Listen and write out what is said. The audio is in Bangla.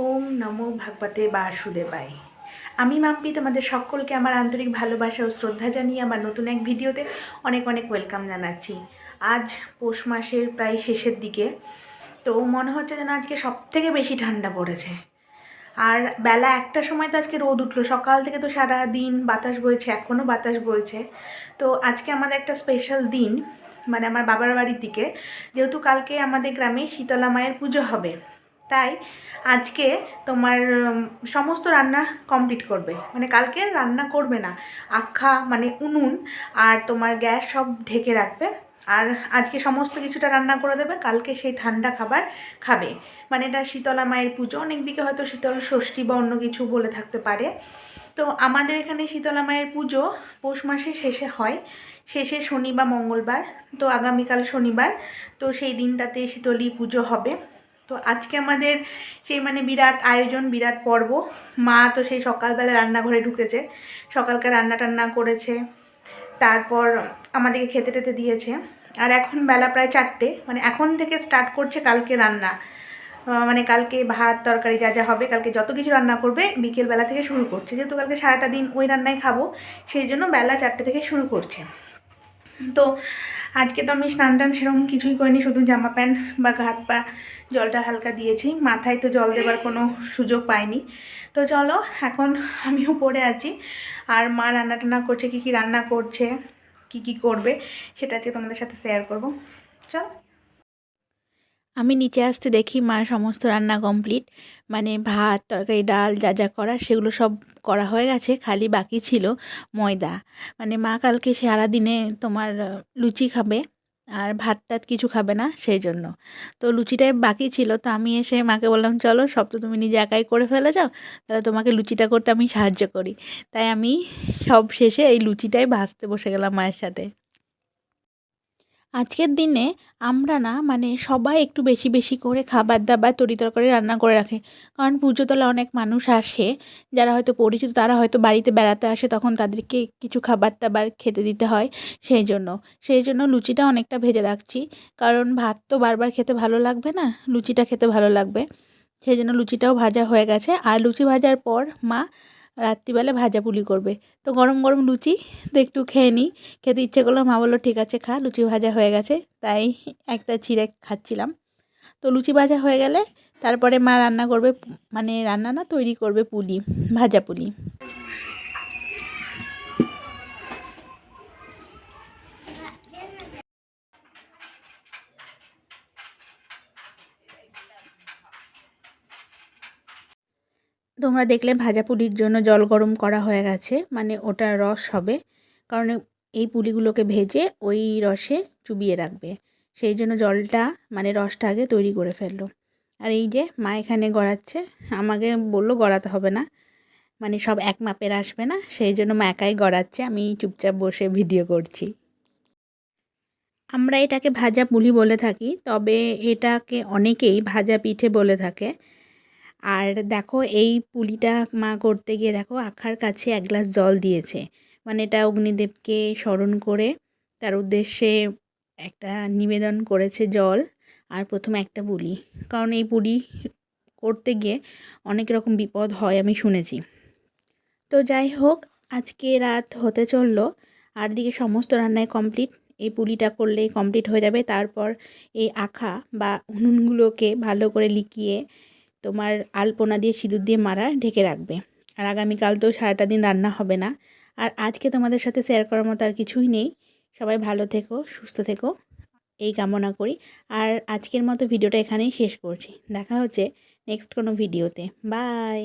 ওম নমো ভাগবতে বাসুদেবায়। আমি মাম্পি, তোমাদের সকলকে আমার আন্তরিক ভালোবাসা ও শ্রদ্ধা জানিয়ে আমার নতুন এক ভিডিওতে অনেক অনেক ওয়েলকাম জানাচ্ছি। আজ পৌষ মাসের প্রায় শেষের দিকে, তো মনে হচ্ছে যেন আজকে সব থেকে বেশি ঠান্ডা পড়েছে। আর বেলা একটা সময় তো আজকে রোদ উঠল, সকাল থেকে তো সারা দিন বাতাস বইছে এখনও বাতাস বইছে। তো আজকে আমাদের একটা স্পেশাল দিন মানে আমার বাবার বাড়ির দিকে। যেহেতু কালকে আমাদের গ্রামে শীতলা মায়ের পুজো হবে তাই আজকে তোমার সমস্ত রান্না কমপ্লিট করবে। মানে কালকে রান্না করবে না। আখা মানে উনুন আর তোমার গ্যাস সব ঢেকে রাখবে। আর আজকে সমস্ত কিছুটা রান্না করে দেবে। কালকে সেই ঠান্ডা খাবার খাবে। মানে এটা শীতলা মায়ের পুজো। অনেক দিকে হয়তো শীতল ষষ্ঠী বা অন্য কিছু বলে থাকতে পারে। তো আমাদের এখানে শীতলা মায়ের পুজো পৌষ মাসের শেষে হয়। শেষে শনি বা মঙ্গলবার। তো আগামীকাল শনিবার। তো সেই দিনটাতে শীতলী পুজো হবে। তো আজকে আমাদের সেই মানে বিরাট আয়োজন, বিরাট পর্ব। মা তো সেই সকালবেলা রান্নাঘরে ঢুকেছে। সকালকার রান্না টান্না করেছে। তারপর আমাদেরকে খেতে টেতে দিয়েছে। আর এখন বেলা প্রায় চারটে। মানে এখন থেকে স্টার্ট করছে কালকে রান্না। মানে কালকে ভাত, তরকারি যা যা হবে, কালকে যত কিছু রান্না করবে বিকেল বেলা থেকে শুরু করছে। যেহেতু কালকে সারাটা দিন ওই রান্নাই খাব, সেই জন্য বেলা চারটে থেকে শুরু করছে। তো আজকে তো আমি স্নান টান সেরকম কিছুই করিনি, শুধু জামা প্যান্ট বা হাত পা জলটা হালকা দিয়েছি। মাথায় তো জল দেবার কোনো সুযোগ পাইনি। তো চলো, এখন আমি উপরে আছি। আর মা রান্না টান্না করছে, কী কী রান্না করছে, কি কি করবে, সেটা আজকে তোমাদের সাথে শেয়ার করব। চলো। আমি নিচে আসতে দেখি মার সমস্ত রান্না কমপ্লিট মানে ভাত, তরকারি, ডাল, যা যা করা সেগুলো সব করা হয়ে গেছে, খালি বাকি ছিল ময়দা। মানে মা কালকে সারাদিনে তোমার লুচি খাবে আর ভাত টাত কিছু খাবে না সেই জন্য। তো লুচিটাই বাকি ছিল, তো আমি এসে মাকে বললাম, চলো সব তো তুমি নিজে একাই করে ফেলে যাও, তাহলে তোমাকে লুচিটা করতে আমি সাহায্য করি। তাই আমি সব শেষে এই লুচিটাই ভাজতে বসে গেলাম মায়ের সাথে। আজকের দিনে আমরা না মানে সবাই একটু বেশি বেশি করে খাবার দাবার, তরি তরকারি রান্না করে রাখে। কারণ পুজোতলা অনেক মানুষ আসে, যারা হয়তো পরিচিত, তারা হয়তো বাড়িতে বেড়াতে আসে, তখন তাদেরকে কিছু খাবার দাবার খেতে দিতে হয় সেই জন্য। সেই জন্য লুচিটা অনেকটা ভেজে রাখছি। কারণ ভাত তো বারবার খেতে ভালো লাগবে না, লুচিটা খেতে ভালো লাগবে। সেই জন্য লুচিটাও ভাজা হয়ে গেছে। আর লুচি ভাজার পর মা রাত্রিবেলা ভাজা পুলি করবে। তো গরম গরম লুচি তো একটু খেয়ে নিই খেতে ইচ্ছে করল, মা বলল, ঠিক আছে, খা, লুচি ভাজা হয়ে গেছে। তাই একটা ছিঁড়ে খাচ্ছিলাম। তো লুচি ভাজা হয়ে গেলে তারপরে মা রান্না করবে মানে রান্না না, তৈরি করবে পুলি ভাজা পুলি তোমরা দেখলে ভাজা পুলির জন্য জল গরম করা হয়ে গেছে মানে ওটা রস হবে। কারণ এই পুলিগুলোকে ভেজে ওই রসে চুবিয়ে রাখবে। সেই জন্য জলটা মানে রসটা আগে তৈরি করে ফেলল। আর এই যে মা এখানে গড়াচ্ছে, আমাকে বলল গড়াতে হবে না মানে সব এক মাপের আসবে না, সেই জন্য মা একাই গড়াচ্ছে, আমি চুপচাপ বসে ভিডিও করছি। আমরা এটাকে ভাজা পুলি বলে থাকি, তবে এটাকে অনেকেই ভাজা পিঠে বলে থাকে। আর দেখো এই পুলিটা মা করতে গিয়ে দেখো আখার কাছে এক গ্লাস জল দিয়েছে। মানে এটা অগ্নিদেবকে স্মরণ করে তার উদ্দেশ্যে একটা নিবেদন করেছে জল আর প্রথমে একটা পুলি। কারণ এই পুলি করতে গিয়ে অনেক রকম বিপদ হয় আমি শুনেছি। তো যাই হোক, আজকে রাত হতে চলল। আর দিকে সমস্ত রান্নায় কমপ্লিট। এই পুলিটা করলেই কমপ্লিট হয়ে যাবে। তারপর এই আখা বা উনুনগুলোকে ভালো করে লিকিয়ে তোমার আলপনা দিয়ে সিঁদুর দিয়ে মারা ঢেকে রাখবে। আর আগামীকাল তো সারাটা দিন রান্না হবে না। আর আজকে তোমাদের সাথে শেয়ার করার মতো আর কিছুই নেই। সবাই ভালো থেকো, সুস্থ থেকো। এই কামনা করি। আর আজকের মতো ভিডিওটা এখানেই শেষ করছি। দেখা হচ্ছে নেক্সট কোনো ভিডিওতে বাই